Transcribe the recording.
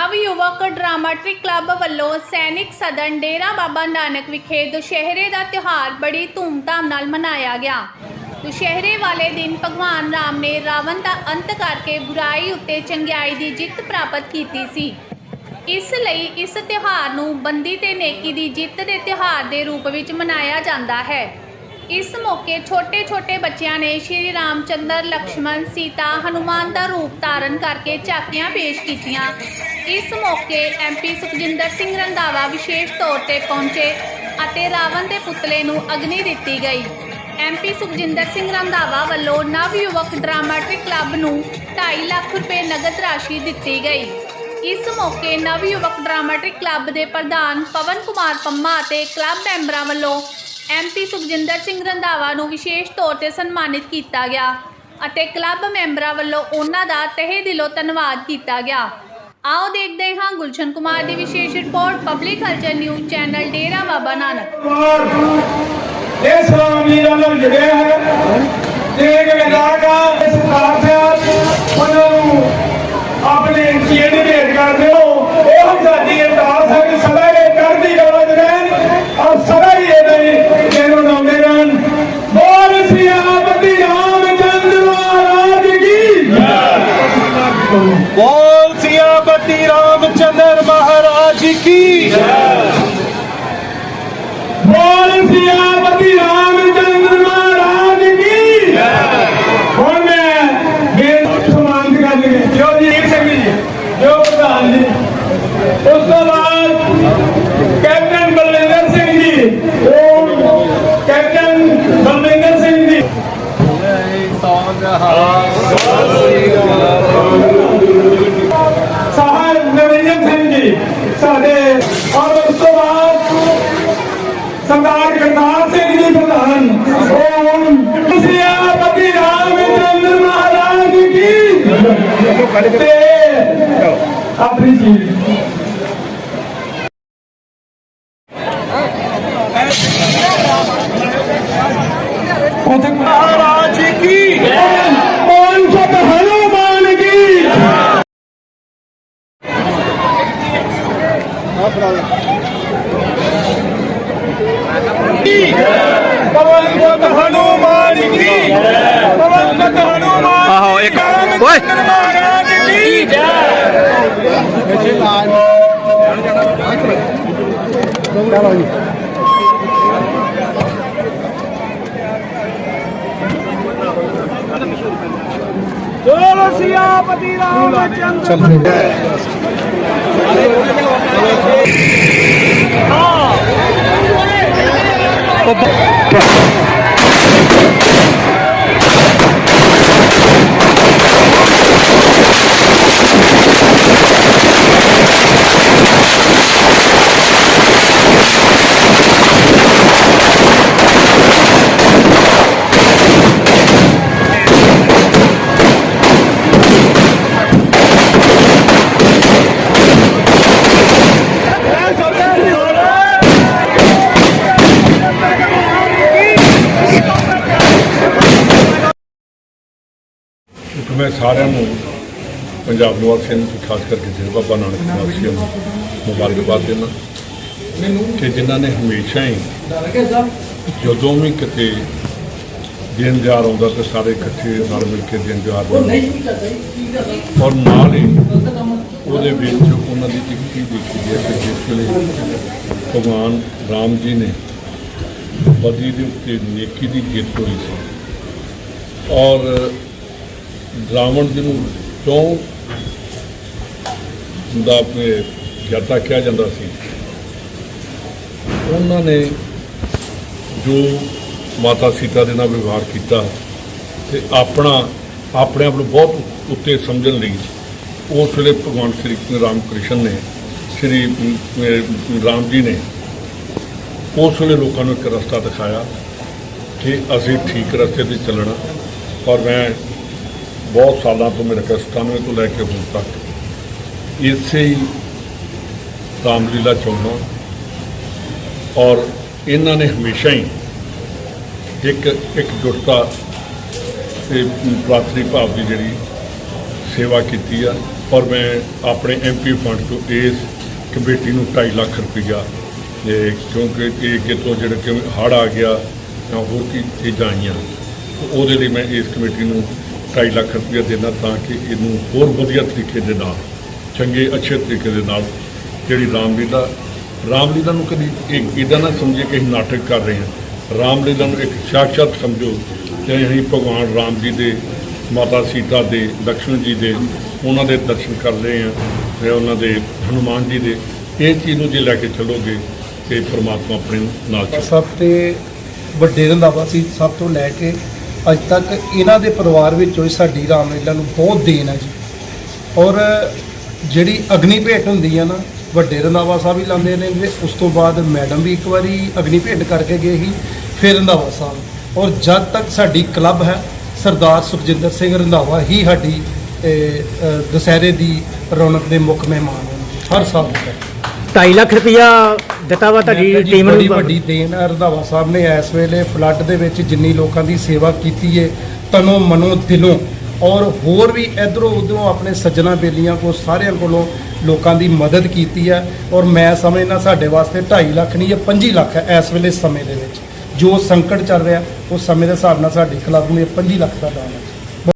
ਨਵ ਯੁਵਕ ਡਰਾਮਾਟਿਕ ਕਲੱਬ ਵੱਲੋਂ ਸੈਨਿਕ ਸਦਨ ਡੇਰਾ ਬਾਬਾ ਨਾਨਕ ਵਿਖੇ ਦੁਸ਼ਹਿਰੇ ਦਾ ਤਿਉਹਾਰ ਬੜੀ ਧੂਮਧਾਮ ਨਾਲ ਮਨਾਇਆ ਗਿਆ। ਦੁਸ਼ਹਿਰੇ ਵਾਲੇ ਦਿਨ ਭਗਵਾਨ ਰਾਮ ਨੇ ਰਾਵਣ ਦਾ ਅੰਤ ਕਰਕੇ ਬੁਰਾਈ ਉੱਤੇ ਚੰਗਿਆਈ ਦੀ ਜਿੱਤ ਪ੍ਰਾਪਤ ਕੀਤੀ ਸੀ। ਇਸ ਲਈ ਇਸ ਤਿਉਹਾਰ ਨੂੰ ਬੰਦੀ ਤੇ ਨੇਕੀ ਦੀ ਜਿੱਤ ਦੇ ਤਿਉਹਾਰ ਦੇ ਰੂਪ ਵਿੱਚ ਮਨਾਇਆ ਜਾਂਦਾ ਹੈ। ਇਸ ਮੌਕੇ ਛੋਟੇ-ਛੋਟੇ ਬੱਚਿਆਂ ਨੇ ਸ਼੍ਰੀ ਰਾਮਚੰਦਰ, ਲਕਸ਼ਮਣ, ਸੀਤਾ, ਹਨੂਮਾਨ ਦਾ ਰੂਪ ਧਾਰਨ ਕਰਕੇ ਝਾਕੀਆਂ ਪੇਸ਼ ਕੀਤੀਆਂ। ਇਸ ਮੌਕੇ ਐਮਪੀ ਸੁਖਜਿੰਦਰ ਸਿੰਘ ਰੰਧਾਵਾ ਵਿਸ਼ੇਸ਼ ਤੌਰ ਤੇ ਪਹੁੰਚੇ ਅਤੇ ਰਾਵਣ ਦੇ ਪੁਤਲੇ ਨੂੰ ਅਗਨੀ ਦਿੱਤੀ ਗਈ। ਐਮਪੀ ਸੁਖਜਿੰਦਰ ਸਿੰਘ ਰੰਧਾਵਾ ਵੱਲੋਂ ਨਵ ਯੁਵਕ ਡਰਾਮਾਟਿਕ ਕਲੱਬ ਨੂੰ 2.5 ਲੱਖ ਰੁਪਏ ਨਗਦ ਰਾਸ਼ੀ ਦਿੱਤੀ ਗਈ। ਇਸ ਮੌਕੇ ਨਵ ਯੁਵਕ ਡਰਾਮਾਟਿਕ ਕਲੱਬ ਦੇ ਪ੍ਰਧਾਨ ਪਵਨ ਕੁਮਾਰ ਪੰਮਾ ਅਤੇ ਕਲੱਬ ਮੈਂਬਰਾਂ ਵੱਲੋਂ ਐਮਪੀ ਸੁਖਜਿੰਦਰ ਸਿੰਘ ਰੰਧਾਵਾ ਨੂੰ ਵਿਸ਼ੇਸ਼ ਤੌਰ ਤੇ ਸਨਮਾਨਿਤ ਕੀਤਾ ਗਿਆ ਅਤੇ ਕਲੱਬ ਮੈਂਬਰਾਂ ਵੱਲੋਂ ਉਹਨਾਂ ਦਾ ਤਹਿ ਦਿਲੋਂ ਧੰਨਵਾਦ ਕੀਤਾ ਗਿਆ। ਆਓ ਦੇਖਦੇ ਹਾਂ ਗੁਲਸ਼ਨ ਕੁਮਾਰ ਦੀ ਵਿਸ਼ੇਸ਼ report public culture news channel Dera Baba Nanak. ਇਹ ਸਲਾਮ ਵੀਰਾਂ ਨਾਲ ਹੈ। ਤੇ ਵਿਦਾਗਾ ਇਸ ਕਾਰਜ ਉਹਨਾਂ ਨੂੰ सेनापति रामचंद्र महाराज की। बोल सेनापति रामचंद्र महाराज की। जो प्रधान जी उस कैप्टन सिंह जी कैप्टन सिंह जी। ਸਾਡੇ ਔਰ ਉਸ ਤੋਂ ਬਾਅਦ ਸਰਦਾਰ ਕਰਤਾਰ ਸਿੰਘ ਜੀ ਪ੍ਰਧਾਨ, ਉਹ ਹੁਣ ਦੂਸਰੀਆ ਪਤੀ ਰਾਮ ਚੰਦਰ ਮਹਾਰਾਜ ਕੀ? ਆਪਣੀ ਜੀ। ਉਹ ਤੇ ਮਹਾਰਾਜ ਆਹੋ ਇੱਕ ਓਏ! ਚਲੋ ਜੀ ਚਲੋ ਸਿਆਪਤੀ ਰਾਮ ਚੰਦਰ Oh, ਮੈਂ ਸਾਰਿਆਂ ਨੂੰ ਪੰਜਾਬ ਨਿਵਾਸੀਆਂ ਨੂੰ ਖਾਸ ਕਰਕੇ ਜਿਹੜੇ ਬਾਬਾ ਨਾਨਕ ਨਿਵਾਸੀਆਂ ਨੂੰ ਮੁਬਾਰਕਬਾਦ ਦਿੰਦਾ ਕਿ ਜਿਨ੍ਹਾਂ ਨੇ ਹਮੇਸ਼ਾ ਹੀ ਜਦੋਂ ਵੀ ਕਿਤੇ ਦਿਨ ਦਿਹਾੜ ਆਉਂਦਾ ਤੇ ਸਾਰੇ ਇਕੱਠੇ ਨਾਲ ਮਿਲ ਕੇ ਦਿਨ ਮਨਾਉਂਦੇ ਔਰ ਨਾਲ ਹੀ ਉਹਦੇ ਵਿੱਚ ਉਹਨਾਂ ਦੀ ਚੀਜ਼ ਦੇਖੀ ਹੈ ਕਿ ਜਿਸ ਵੇਲੇ ਭਗਵਾਨ ਰਾਮ ਜੀ ਨੇ ਬਦੀ ਦੇ ਉੱਤੇ ਨੇਕੀ ਦੀ ਜਿੱਤ ਹੋਈ ਸੀ ਔਰ ਰਾਵਣ ਜੀ ਨੂੰ ਕਿਉਂ ਦਾ ਆਪਣੇ ਗਿਆਤਾ ਕਿਹਾ ਜਾਂਦਾ ਸੀ? ਉਹਨਾਂ ਨੇ ਜੋ ਮਾਤਾ ਸੀਤਾ ਦੇ ਨਾਲ ਵਿਵਹਾਰ ਕੀਤਾ ਤੇ ਆਪਣਾ, ਆਪਣੇ ਆਪ ਨੂੰ ਬਹੁਤ ਉੱਤੇ ਸਮਝਣ ਲਈ ਉਸ ਵੇਲੇ ਭਗਵਾਨ ਸ੍ਰੀ ਰਾਮ ਕ੍ਰਿਸ਼ਨ ਨੇ, ਸ੍ਰੀ ਰਾਮ ਜੀ ਨੇ ਉਸ ਵੇਲੇ ਲੋਕਾਂ ਨੂੰ ਇੱਕ ਰਸਤਾ ਦਿਖਾਇਆ ਕਿ ਅਸੀਂ ਠੀਕ ਰਸਤੇ ਤੇ ਚੱਲਣਾ ਔਰ ਮੈਂ ਬਹੁਤ ਸਾਲਾਂ ਤੋਂ ਮੇਰੇ ਖਿਆਲ 97 ਤੋਂ ਲੈ ਕੇ ਹੁਣ ਤੱਕ ਇਸੇ ਹੀ ਰਾਮਲੀਲਾ ਚਾਹੁੰਦਾ ਔਰ ਇਹਨਾਂ ਨੇ ਹਮੇਸ਼ਾ ਹੀ ਇੱਕ ਇੱਕ ਜੁਟਤਾ ਤੇ ਪ੍ਰਾਤਰੀ ਭਾਵ ਦੀ ਜਿਹੜੀ ਸੇਵਾ ਕੀਤੀ ਆ। ਔਰ ਮੈਂ ਆਪਣੇ ਐਮਪੀ ਫੰਡ ਤੋਂ ਇਸ ਕਮੇਟੀ ਨੂੰ 2.5 ਲੱਖ ਰੁਪਈਆ ਕਿਉਂਕਿ ਇਹ ਕਿਤੋਂ ਜਿਹੜਾ ਕਿ ਹੜ੍ਹ ਆ ਗਿਆ ਜਾਂ ਹੋਰ ਕੀ ਚੀਜ਼ਾਂ ਆਈਆਂ, ਉਹਦੇ ਲਈ ਮੈਂ ਇਸ ਕਮੇਟੀ ਨੂੰ 2.5 ਲੱਖ ਰੁਪਈਆ ਦੇਣਾ ਤਾਂ ਕਿ ਇਹਨੂੰ ਹੋਰ ਵਧੀਆ ਤਰੀਕੇ ਦੇ ਨਾਲ, ਚੰਗੇ, ਅੱਛੇ ਤਰੀਕੇ ਦੇ ਨਾਲ ਜਿਹੜੀ ਰਾਮਲੀਲਾ ਰਾਮਲੀਲਾ ਨੂੰ ਕਦੀ ਇੱਕ ਇਦਾਂ ਨਾ ਸਮਝੇ ਕਿ ਅਸੀਂ ਨਾਟਕ ਕਰ ਰਹੇ ਹਾਂ। ਰਾਮਲੀਲਾ ਨੂੰ ਇੱਕ ਸਾਖਸ਼ਾਤ ਸਮਝੋ, ਕਿ ਅਸੀਂ ਭਗਵਾਨ ਰਾਮ ਜੀ ਦੇ, ਮਾਤਾ ਸੀਤਾ ਦੇ, ਲਕਸ਼ਮਣ ਜੀ ਦੇ, ਉਹਨਾਂ ਦੇ ਦਰਸ਼ਨ ਕਰ ਰਹੇ ਹਾਂ ਤੇ ਉਹਨਾਂ ਦੇ ਹਨੂਮਾਨ ਜੀ ਦੇ। ਇਹ ਚੀਜ਼ ਨੂੰ ਜੇ ਲੈ ਕੇ ਚੱਲੋਗੇ ਤੇ ਪ੍ਰਮਾਤਮਾ ਆਪਣੇ ਨਾਲ ਚੱਲੇ। ਸਭ ਤੇ ਵੱਡੇ ਰੰਧਾਵਾ ਸੀ, ਸਭ ਤੋਂ ਲੈ ਕੇ ਅੱਜ ਤੱਕ ਇਹਨਾਂ ਦੇ ਪਰਿਵਾਰ ਵਿੱਚੋਂ ਹੀ ਸਾਡੀ ਰਾਮਲੀਲਾ ਨੂੰ ਬਹੁਤ ਦੇਣ ਹੈ ਜੀ। ਔਰ ਜਿਹੜੀ ਅਗਨੀ ਭੇਟ ਹੁੰਦੀ ਆ ਨਾ, ਵੱਡੇ ਰੰਧਾਵਾ ਸਾਹਿਬ ਵੀ ਲਾਉਂਦੇ ਨੇ ਤੇ ਉਸ ਤੋਂ ਬਾਅਦ ਮੈਡਮ ਵੀ ਇੱਕ ਵਾਰੀ ਅਗਨੀ ਭੇਟ ਕਰਕੇ ਗਏ ਸੀ, ਫਿਰ ਰੰਧਾਵਾ ਸਾਹਿਬ। ਔਰ ਜਦ ਤੱਕ ਸਾਡੀ ਕਲੱਬ ਹੈ, ਸਰਦਾਰ ਸੁਖਜਿੰਦਰ ਸਿੰਘ ਰੰਧਾਵਾ ਹੀ ਸਾਡੀ ਦੁਸਹਿਰੇ ਦੀ ਰੌਣਕ ਦੇ ਮੁੱਖ ਮਹਿਮਾਨ ਹਨ ਹਰ ਸਾਲ। ਤੱਕ 2.5 ਲੱਖ ਰੁਪਇਆ ਦਿੱਤਾ ਵਾ ਤੁਹਾਡੀ ਟੀਮ ਬੜੀ ਨੂੰ ਵੱਡੀ ਦੇਣ ਹੈ ਰੰਧਾਵਾ ਸਾਹਿਬ ਨੇ ਇਸ ਵੇਲੇ ਫਲੱਡ ਦੇ ਵਿੱਚ ਜਿੰਨੀ ਲੋਕਾਂ ਦੀ ਸੇਵਾ ਕੀਤੀ ਹੈ ਤਨੋਂ ਮਨੋਂ ਦਿਲੋਂ। ਔਰ ਹੋਰ ਵੀ ਇਧਰੋਂ ਉਧਰੋਂ ਆਪਣੇ ਸੱਜਣਾ ਬੇਲੀਆਂ ਕੋ ਸਾਰਿਆਂ ਕੋਲੋਂ ਲੋਕਾਂ ਦੀ ਮਦਦ ਕੀਤੀ ਹੈ ਔਰ ਮੈਂ ਸਮਝਦਾ ਸਾਡੇ ਵਾਸਤੇ 2.5 ਲੱਖ ਨਹੀਂ ਇਹ 25 ਲੱਖ ਹੈ ਇਸ ਵੇਲੇ ਸਮੇਂ ਦੇ ਵਿੱਚ। ਜੋ ਸੰਕਟ ਚੱਲ ਰਿਹਾ ਉਸ ਸਮੇਂ ਦੇ ਹਿਸਾਬ ਨਾਲ ਸਾਡੀ ਕਲੱਬ ਨੂੰ ਇਹ 25 ਲੱਖ ਦਾ ਦਾਨ ਹੈ